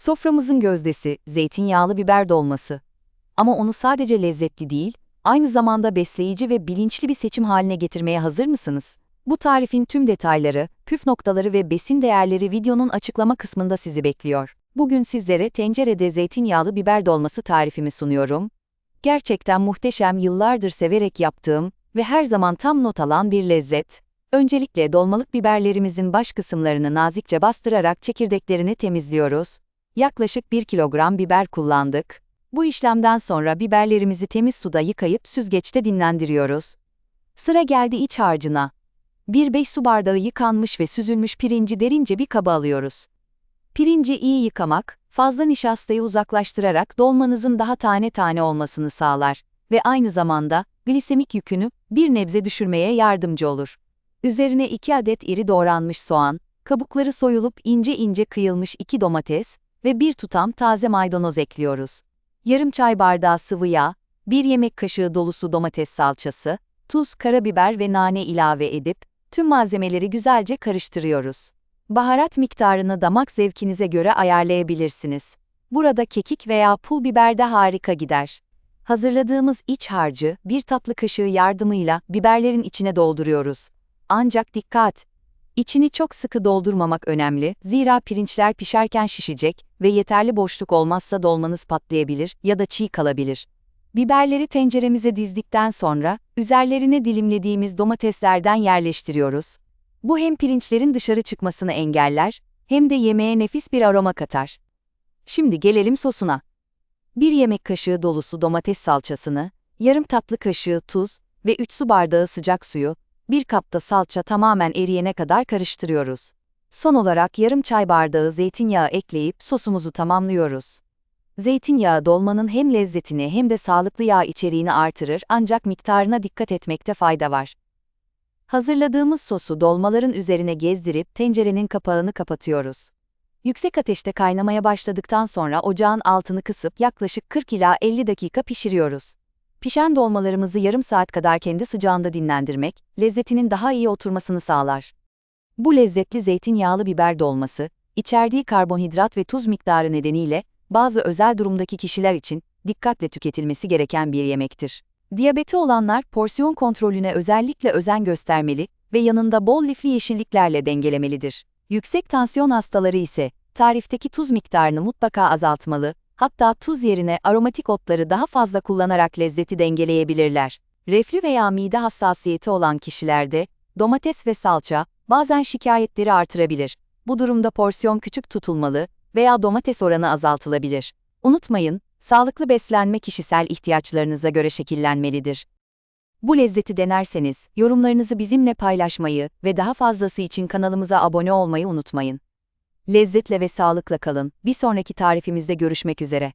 Soframızın gözdesi, zeytinyağlı biber dolması. Ama onu sadece lezzetli değil, aynı zamanda besleyici ve bilinçli bir seçim haline getirmeye hazır mısınız? Bu tarifin tüm detayları, püf noktaları ve besin değerleri videonun açıklama kısmında sizi bekliyor. Bugün sizlere tencerede zeytinyağlı biber dolması tarifimi sunuyorum. Gerçekten muhteşem, yıllardır severek yaptığım ve her zaman tam not alan bir lezzet. Öncelikle dolmalık biberlerimizin baş kısımlarını nazikçe bastırarak çekirdeklerini temizliyoruz. Yaklaşık 1 kilogram biber kullandık. Bu işlemden sonra biberlerimizi temiz suda yıkayıp süzgeçte dinlendiriyoruz. Sıra geldi iç harcına. 1-5 su bardağı yıkanmış ve süzülmüş pirinci derince bir kaba alıyoruz. Pirinci iyi yıkamak, fazla nişastayı uzaklaştırarak dolmanızın daha tane tane olmasını sağlar ve aynı zamanda glisemik yükünü bir nebze düşürmeye yardımcı olur. Üzerine 2 adet iri doğranmış soğan, kabukları soyulup ince ince kıyılmış 2 domates ve bir tutam taze maydanoz ekliyoruz. Yarım çay bardağı sıvı yağ, 1 yemek kaşığı dolusu domates salçası, tuz, karabiber ve nane ilave edip tüm malzemeleri güzelce karıştırıyoruz. Baharat miktarını damak zevkinize göre ayarlayabilirsiniz. Burada kekik veya pul biber de harika gider. Hazırladığımız iç harcı bir tatlı kaşığı yardımıyla biberlerin içine dolduruyoruz. Ancak dikkat! İçini çok sıkı doldurmamak önemli, zira pirinçler pişerken şişecek ve yeterli boşluk olmazsa dolmanız patlayabilir ya da çiğ kalabilir. Biberleri tenceremize dizdikten sonra, üzerlerine dilimlediğimiz domateslerden yerleştiriyoruz. Bu hem pirinçlerin dışarı çıkmasını engeller, hem de yemeğe nefis bir aroma katar. Şimdi gelelim sosuna. 1 yemek kaşığı dolusu domates salçasını, yarım tatlı kaşığı tuz ve 3 su bardağı sıcak suyu, bir kapta salça tamamen eriyene kadar karıştırıyoruz. Son olarak yarım çay bardağı zeytinyağı ekleyip sosumuzu tamamlıyoruz. Zeytinyağı dolmanın hem lezzetini hem de sağlıklı yağ içeriğini artırır ancak miktarına dikkat etmekte fayda var. Hazırladığımız sosu dolmaların üzerine gezdirip tencerenin kapağını kapatıyoruz. Yüksek ateşte kaynamaya başladıktan sonra ocağın altını kısıp yaklaşık 40 ila 50 dakika pişiriyoruz. Pişen dolmalarımızı yarım saat kadar kendi sıcağında dinlendirmek, lezzetinin daha iyi oturmasını sağlar. Bu lezzetli zeytinyağlı biber dolması, içerdiği karbonhidrat ve tuz miktarı nedeniyle bazı özel durumdaki kişiler için dikkatle tüketilmesi gereken bir yemektir. Diyabeti olanlar porsiyon kontrolüne özellikle özen göstermeli ve yanında bol lifli yeşilliklerle dengelemelidir. Yüksek tansiyon hastaları ise tarifteki tuz miktarını mutlaka azaltmalı, hatta tuz yerine aromatik otları daha fazla kullanarak lezzeti dengeleyebilirler. Reflü veya mide hassasiyeti olan kişilerde domates ve salça bazen şikayetleri artırabilir. Bu durumda porsiyon küçük tutulmalı veya domates oranı azaltılabilir. Unutmayın, sağlıklı beslenme kişisel ihtiyaçlarınıza göre şekillenmelidir. Bu lezzeti denerseniz, yorumlarınızı bizimle paylaşmayı ve daha fazlası için kanalımıza abone olmayı unutmayın. Lezzetle ve sağlıkla kalın. Bir sonraki tarifimizde görüşmek üzere.